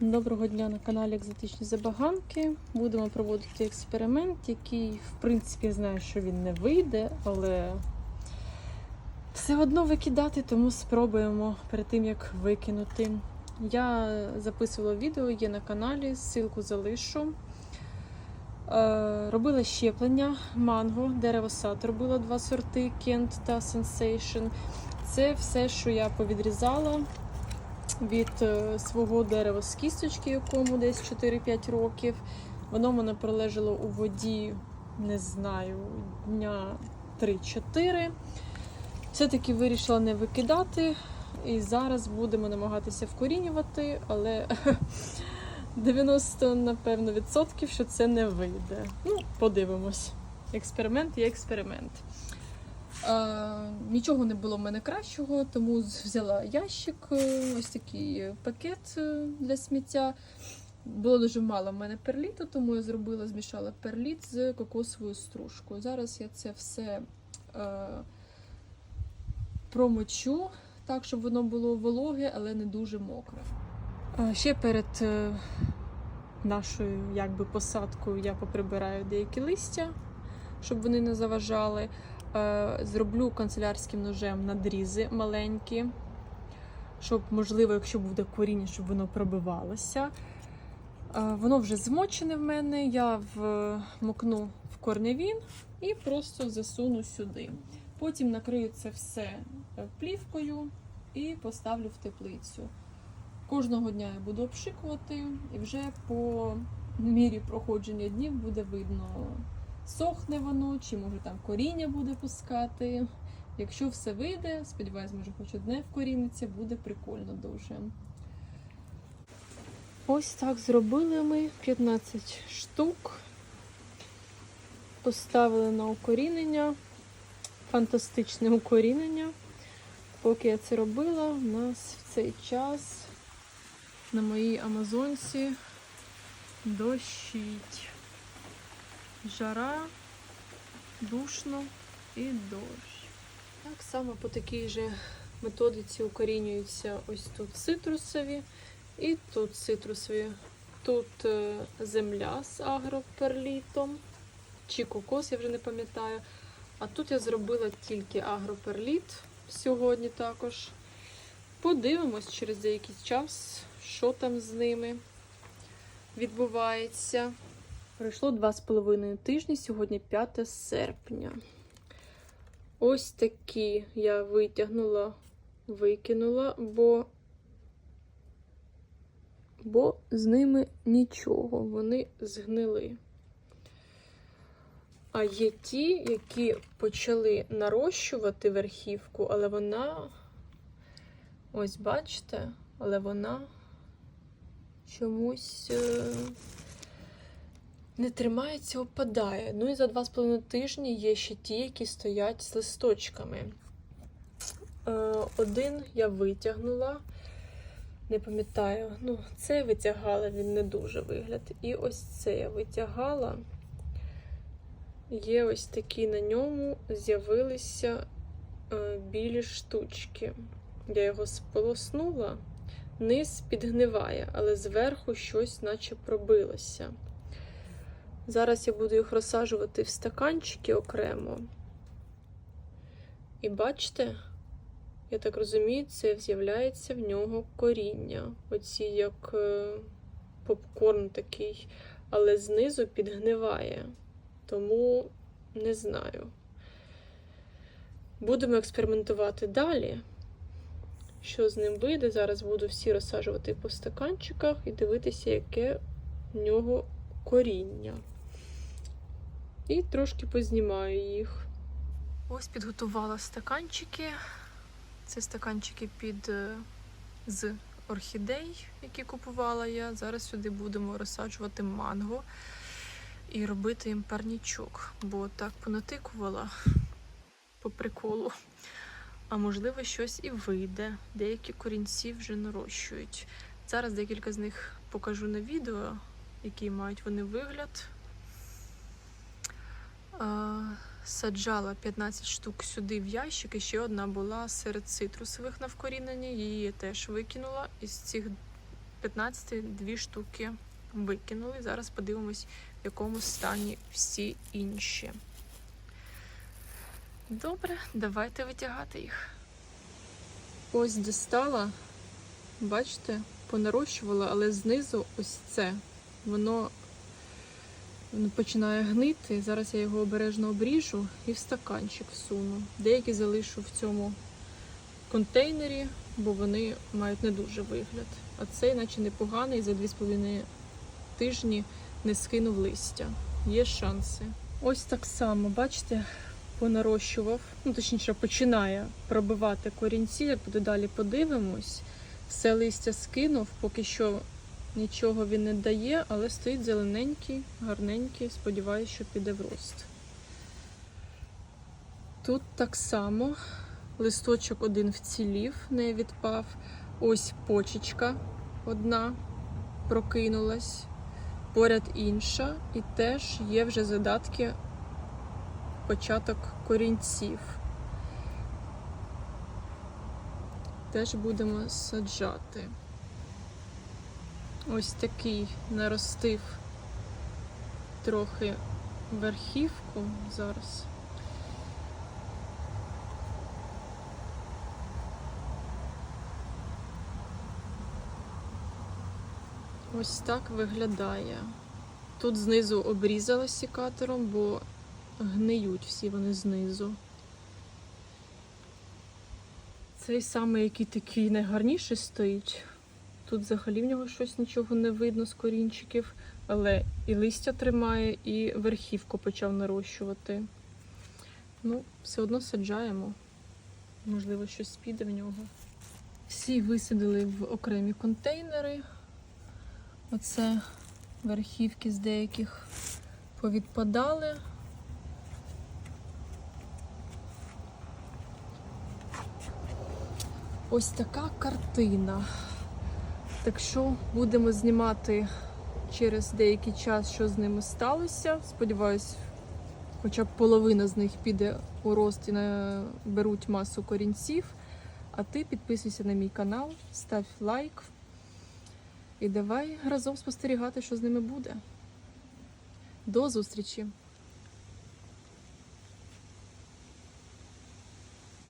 Доброго дня на каналі Екзотичні Забаганки. Будемо проводити експеримент, який, в принципі, знаю, що він не вийде, але все одно викидати, тому спробуємо перед тим, як викинути. Я записувала відео, є на каналі, ссылку залишу. Е, Робила щеплення манго, дерево сад робила два сорти Кент та Sensation. Це все, що я повідрізала від е, свого дерева з кісточки, якому десь 4-5 років. Воно мене пролежало у воді, не знаю, дня 3-4. Все-таки вирішила не викидати. І зараз будемо намагатися вкорінювати, але 90, напевно, відсотків, що це не вийде. Ну, подивимось. Експеримент є експеримент. Нічого не було в мене кращого, тому взяла ящик, е, ось такий пакет е, для сміття. Було дуже мало в мене перліту, тому я зробила, змішала перліт з кокосовою стружкою. Зараз я це все е, промочу так, щоб воно було вологе, але не дуже мокре. Ще перед е, нашою якби, посадкою я поприбираю деякі листя, щоб вони не заважали. Е, Зроблю канцелярським ножем надрізи маленькі, щоб, можливо, якщо буде коріння, щоб воно пробивалося. Е, Воно вже змочене в мене, я вмокну в корневін і просто засуну сюди. Потім накрию це все е, плівкою і поставлю в теплицю. Кожного дня я буду обшикувати, і вже по мірі проходження днів буде видно, сохне воно, чи може там коріння буде пускати. Якщо все вийде, сподіваюсь, може хоч одне вкоріниться, буде прикольно дуже. Ось так зробили ми 15 штук. Поставили на укорінення. Фантастичне укорінення. Поки я це робила, у нас в цей час на моїй Амазонці дощить. Жара, душно і дощ. Так само по такій же методиці укорінюються ось тут цитрусові і тут цитрусові. Тут е, земля з агроперлітом, чи кокос, я вже не пам'ятаю. А тут я зробила тільки агроперліт сьогодні також. Подивимось через деякий час, що там з ними відбувається. Пройшло два з половиною тижні, сьогодні 5 серпня. Ось такі я витягнула, викинула, бо, бо з ними нічого, вони згнили. А є ті, які почали нарощувати верхівку, але вона, ось бачите, але вона чомусь е, не тримається, опадає. Ну і за два з половиною тижні є ще ті, які стоять з листочками. Е, Один я витягнула, не пам'ятаю, ну, це витягала, він не дуже вигляд. І ось це я витягала. Є ось такі на ньому з'явилися е, білі штучки. Я його сполоснула, низ підгниває, але зверху щось наче пробилося. Зараз я буду їх розсаджувати в стаканчики окремо. І бачите, я так розумію, це з'являється в нього коріння. Оці як е, попкорн такий, але знизу підгниває. Тому не знаю. Будемо експериментувати далі. Що з ним вийде? Зараз буду всі розсаджувати по стаканчиках і дивитися, яке в нього коріння. І трошки познімаю їх. Ось підготувала стаканчики. Це стаканчики під е, з орхідей, які купувала я. Зараз сюди будемо розсаджувати манго і робити їм парнічок, бо так понатикувала по приколу. А можливо, щось і вийде. Деякі корінці вже нарощують. Зараз декілька з них покажу на відео, який мають вони вигляд. Саджала 15 штук сюди в ящик, і ще одна була серед цитрусових на вкоріненні. Її теж викинула із цих 15 дві штуки викинули. Зараз подивимось, в якому стані всі інші. Добре, давайте витягати їх. Ось дістала, бачите, понарощувала, але знизу ось це. Воно воно починає гнити. Зараз я його обережно обріжу і в стаканчик всуну. Деякі залишу в цьому контейнері, бо вони мають не дуже вигляд. А цей, наче непоганий, за 2,5 тижні не скинув листя. Є шанси. Ось так само, бачите, понарощував, ну точніше, починає пробивати корінці, як буде далі подивимось. Все листя скинув, поки що нічого він не дає, але стоїть зелененький, гарненький, сподіваюся, що піде в рост. Тут так само листочок один вцілів, не відпав. Ось почечка одна прокинулась, поряд інша, і теж є вже задатки початок корінців. Теж будемо саджати. Ось такий наростив трохи верхівку зараз. Ось так виглядає. Тут знизу обрізала сікатором, бо гниють всі вони знизу. Цей самий, який такий найгарніший стоїть. Тут взагалі в нього щось нічого не видно з корінчиків, але і листя тримає, і верхівку почав нарощувати. Ну, все одно саджаємо. Можливо, щось піде в нього. Всі висадили в окремі контейнери. Оце верхівки з деяких повідпадали. Ось така картина. Так що будемо знімати через деякий час, що з ними сталося. Сподіваюсь, хоча б половина з них піде у рост і наберуть масу корінців. А ти підписуйся на мій канал, став лайк. І давай разом спостерігати, що з ними буде. До зустрічі!